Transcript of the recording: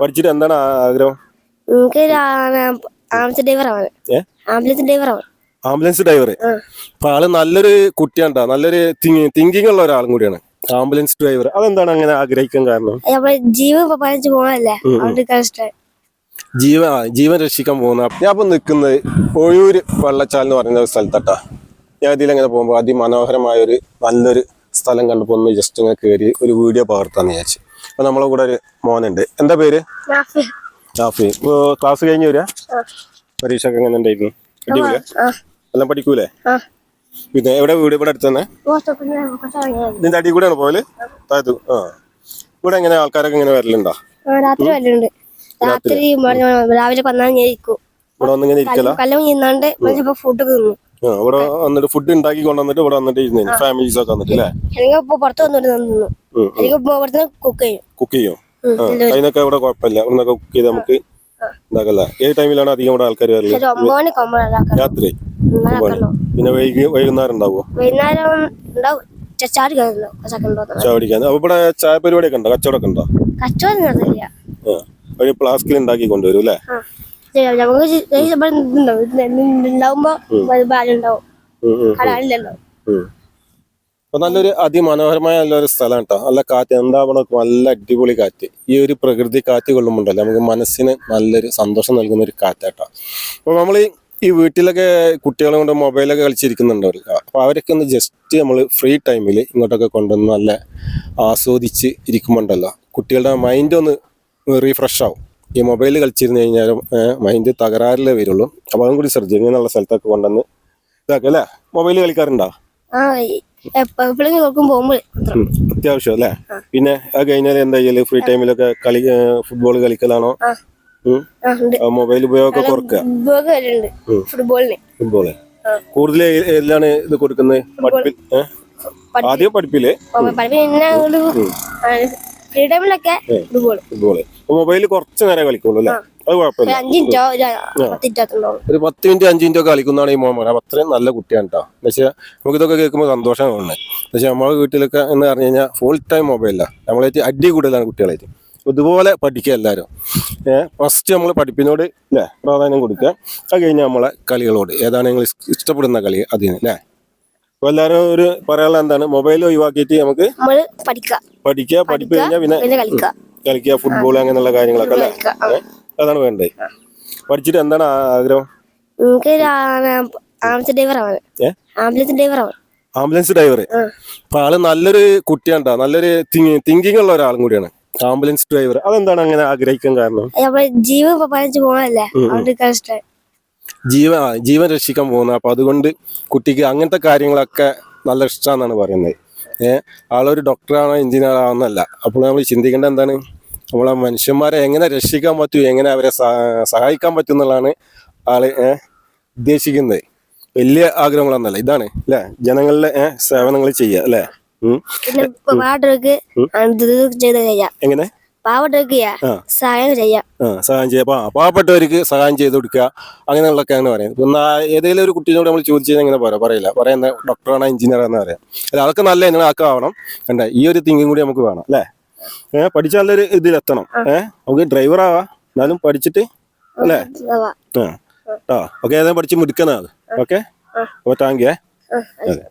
പഠിച്ചിട്ട് എന്താണ് ആഗ്രഹം? എനിക്ക് ആംബുലൻസ് ഡ്രൈവർ ആവാൻ ആംബുലൻസ് ഡ്രൈവർ ആവാൻ ആംബുലൻസ് ഡ്രൈവർ. അപ്പൊ ആൾ നല്ലൊരു കുട്ടിയാണ് നല്ലൊരു തിങ്കിങ് ഉള്ള ഒരാളും കൂടിയാണ്. ആംബുലൻസ് ഡ്രൈവർ അതെന്താണ് അങ്ങനെ ആഗ്രഹിക്കാൻ കാരണം? ജീവൻ ഇപ്പൊ പതിനഞ്ച് പോകണല്ലേ ജീവൻ ജീവൻ രക്ഷിക്കാൻ പോകുന്ന ഞാൻ ഇപ്പൊ നിൽക്കുന്നത് ഒഴൂര് വെള്ളച്ചാൽ എന്ന് പറയുന്ന ഒരു സ്ഥലത്തട്ടാ. ഞാൻ ഇതിലെങ്ങനെ പോകുമ്പോൾ അതിമനോഹരമായ ഒരു നല്ലൊരു സ്ഥലം കണ്ടപ്പോൾ ഒന്ന് ജസ്റ്റ് ഇങ്ങനെ കയറി ഒരു വീഡിയോ പകർത്താന്ന് വിചാരിച്ചു. അപ്പൊ നമ്മളെ കൂടെ ഒരു മോനുണ്ട്. എന്താ പേര്? ഷാഫി ക്ലാസ് കഴിഞ്ഞ് വരിക? പരീക്ഷ ഒക്കെ എങ്ങനെ ഉണ്ടായിരുന്നു? അടിപൊളിയാ? എല്ലാം പഠിക്കൂലേ? പിന്നെ എവിടെ വീട്? ഇവിടെ അടുത്ത് തന്നെ? ഇതിന്റെ അടി കൂടെയാണ് പോവൽ? താഴത്തു. ആ. ഇവിടെ എങ്ങനെ ആൾക്കാരൊക്കെ ഇങ്ങനെ വരലുണ്ടോ? രാത്രി രാത്രി. രാവിലെ ഇവിടെ വന്നിങ്ങനെ ഇരിക്കല? കല്ലം ഫുഡ് തിന്നു. ആ ഇവിടെ വന്നിട്ട് ഫുഡ് ഉണ്ടാക്കി കൊണ്ടുവന്നിട്ട് ഇവിടെ വന്നിട്ട് ഫാമിലീസ് ഒക്കെ വന്നിട്ട് അല്ലേ? പുറത്ത് അല്ലെങ്കിൽ പുറത്ത് കുക്ക് ചെയ്യും. കുക്ക് ചെയ്യും? അതിനൊക്കെ ഇവിടെ കുഴപ്പമില്ല. ഇവിടുന്നൊക്കെ കുക്ക് ചെയ്ത് നമുക്ക് ഉണ്ടാക്കല്ല ഏത് ടൈമിലാണ് അധികം ഇവിടെ ആൾക്കാർ വരൽ? രാത്രി? പിന്നെ വൈകി വൈകുന്നേരം ഉണ്ടാവും? ചായ കുടിക്കാൻ അപ്പൊ ഇവിടെ ചായ ഉണ്ടോ? കച്ചവടമൊക്കെ ഉണ്ടോ? കച്ചവടം നടന്നില്ല ആ ഒരു പ്ലാസ്കിൽ ഉണ്ടാക്കി കൊണ്ടുവരും അല്ലേ? നമുക്ക് ഉണ്ടാവുമ്പോ ബാലുണ്ടാവും അപ്പൊ നല്ലൊരു അതിമനോഹരമായ നല്ലൊരു സ്ഥലമാണ് കേട്ടോ നല്ല കാറ്റ് എന്താ അവിടെ നല്ല അടിപൊളി കാറ്റ്. ഈ ഒരു പ്രകൃതി കാറ്റ് കൊള്ളുമ്പോണ്ടല്ലോ നമുക്ക് മനസ്സിന് നല്ലൊരു സന്തോഷം നൽകുന്ന ഒരു കാറ്റാട്ടോ അപ്പൊ നമ്മൾ ഈ വീട്ടിലൊക്കെ കുട്ടികളെ കൊണ്ട് മൊബൈലൊക്കെ കളിച്ചിരിക്കുന്നുണ്ടാവില്ല അപ്പൊ അവരൊക്കെ ഒന്ന് ജസ്റ്റ് നമ്മൾ ഫ്രീ ടൈമിൽ ഇങ്ങോട്ടൊക്കെ കൊണ്ടുവന്ന് നല്ല ആസ്വദിച്ച് ഇരിക്കുമ്പോണ്ടല്ലോ. കുട്ടികളുടെ മൈൻഡ് ഒന്ന് റീഫ്രഷ് ആവും. ഈ മൊബൈൽ കളിച്ചിരുന്ന് കഴിഞ്ഞാലും മൈൻഡ് തകരാറിലേ വരുള്ളൂ. അപ്പോൾ അതും കൂടി ശ്രദ്ധിക്കും ഇങ്ങനെയുള്ള സ്ഥലത്തൊക്കെ കൊണ്ടുവന്ന് ഇതാക്കല്ലേ? മൊബൈൽ കളിക്കാറുണ്ടോ? നോക്കും പോകുമ്പോൾ. അത്യാവശ്യം അല്ലേ? പിന്നെ അത് കഴിഞ്ഞാൽ എന്താ ചെയ്യൽ? ഫ്രീ ടൈമിലൊക്കെ കളി ഫുട്ബോൾ കളിക്കലാണോ? മൊബൈൽ ഉപയോഗമൊക്കെ കുറക്കുക. ഫുട്ബോളിന് ഫുട്ബോൾ. കൂടുതൽ ഏതിലാണ് ഇത് കൊടുക്കുന്നത് പഠിപ്പിൽ? ആദ്യം പഠിപ്പിൽ? ഫുട്ബോൾ മൊബൈലിൽ കുറച്ച് നേരം കളിക്കുള്ളൂ അല്ലേ? അത് കുഴപ്പമില്ല. ഒരു പത്ത് മിനിറ്റ് അഞ്ച് മിനിറ്റ് ഒക്കെ കളിക്കുന്നതാണ് ഈ മോൻ അപ്പൊ അത്രയും നല്ല കുട്ടിയാണ് കേട്ടോ എന്നുവെച്ചാൽ നമുക്ക് ഇതൊക്കെ കേൾക്കുമ്പോൾ സന്തോഷമാണ്. തോന്നുന്നത് പക്ഷേ നമ്മളെ വീട്ടിലൊക്കെ എന്ന് പറഞ്ഞു കഴിഞ്ഞാൽ ഫുൾ ടൈം മൊബൈലാണ് നമ്മളായിട്ട് അടി കൂടുതലാണ് കുട്ടികളായിട്ട്. അപ്പൊ ഇതുപോലെ പഠിക്കുക എല്ലാവരും ഏഹ് ഫസ്റ്റ് നമ്മൾ പഠിപ്പിനോട് അല്ലേ പ്രാധാന്യം കൊടുക്കുക. അത് കഴിഞ്ഞാൽ നമ്മളെ കളികളോട്. ഏതാണ് നിങ്ങൾ ഇഷ്ടപ്പെടുന്ന കളി അതിന് അല്ലേ അപ്പോൾ എല്ലാവരും ഒരു പറയാനുള്ള എന്താണ്? മൊബൈൽ ഒഴിവാക്കിയിട്ട് നമുക്ക് പഠിക്കുക. പഠിക്കുക പഠിപ്പ് കഴിഞ്ഞാൽ പിന്നെ കളിക്കുക. ഫുട്ബോൾ അങ്ങനെയുള്ള കാര്യങ്ങളൊക്കെ അല്ലേ? അതാണ് വേണ്ടേ പഠിച്ചിട്ട് എന്താണ് ആഗ്രഹം? ആംബുലൻസ് ഡ്രൈവർ ആവാൻ ആംബുലൻസ് ഡ്രൈവർ ആവാൻ ആംബുലൻസ് ഡ്രൈവർ. അപ്പൊ ആൾ നല്ലൊരു കുട്ടിയാണ്ടാ. നല്ലൊരു തിങ്കിങ് ഉള്ള ഒരാളും കൂടിയാണ്. ആംബുലൻസ് ഡ്രൈവർ അതെന്താണ് അങ്ങനെ ആഗ്രഹിക്കാൻ കാരണം? ജീവൻ പോകാനല്ലേ ജീവൻ ജീവൻ രക്ഷിക്കാൻ പോകുന്നത് അപ്പൊ അതുകൊണ്ട് കുട്ടിക്ക് അങ്ങനത്തെ കാര്യങ്ങളൊക്കെ നല്ല ഇഷ്ടമാണെന്നാണ് പറയുന്നത്. ഏഹ് ആളൊരു ഡോക്ടറാണോ എഞ്ചിനീയർ ആണെന്നല്ല അപ്പോൾ നമ്മൾ ചിന്തിക്കേണ്ട എന്താണ്? നമ്മളെ മനുഷ്യന്മാരെ എങ്ങനെ രക്ഷിക്കാൻ പറ്റും എങ്ങനെ അവരെ സഹായിക്കാൻ പറ്റും എന്നുള്ളതാണ് ആൾ ഉദ്ദേശിക്കുന്നത്. വലിയ ആഗ്രഹങ്ങളൊന്നല്ല ഇതാണ് അല്ലെ? ജനങ്ങളിലെ സേവനങ്ങൾ ചെയ്യുക അല്ലെ? എങ്ങനെ. സഹായം ചെയ്യാം. പാവപ്പെട്ടവർക്ക് സഹായം ചെയ്ത് കൊടുക്കുക അങ്ങനെയുള്ളതൊക്കെയാണ് പറയുന്നത്. ഏതെങ്കിലും ഒരു കുട്ടീനോട് നമ്മൾ ചോദിച്ചു കഴിഞ്ഞാൽ ഇങ്ങനെ പറയാം പറയില്ല. പറയുന്ന ഡോക്ടറാണ് എഞ്ചിനീയർ ആണെന്ന് പറയാം അല്ല അതൊക്കെ നല്ല എങ്ങനെ ആക്കാവണം കണ്ടേ ഈ ഒരു തിങ്കിങ് കൂടി നമുക്ക് വേണം അല്ലേ? ഏഹ് പഠിച്ച നല്ലൊരു ഇതിലെത്തണം. ഏഹ് നമുക്ക് ഡ്രൈവർ ആവാ. എന്നാലും പഠിച്ചിട്ട് അല്ലേ. ആ ഓക്കെ ഏതായാലും പഠിച്ച് മുടുക്കണ അത്. ഓക്കെ? അപ്പൊ താങ്ക് യു ഏ. അതെ.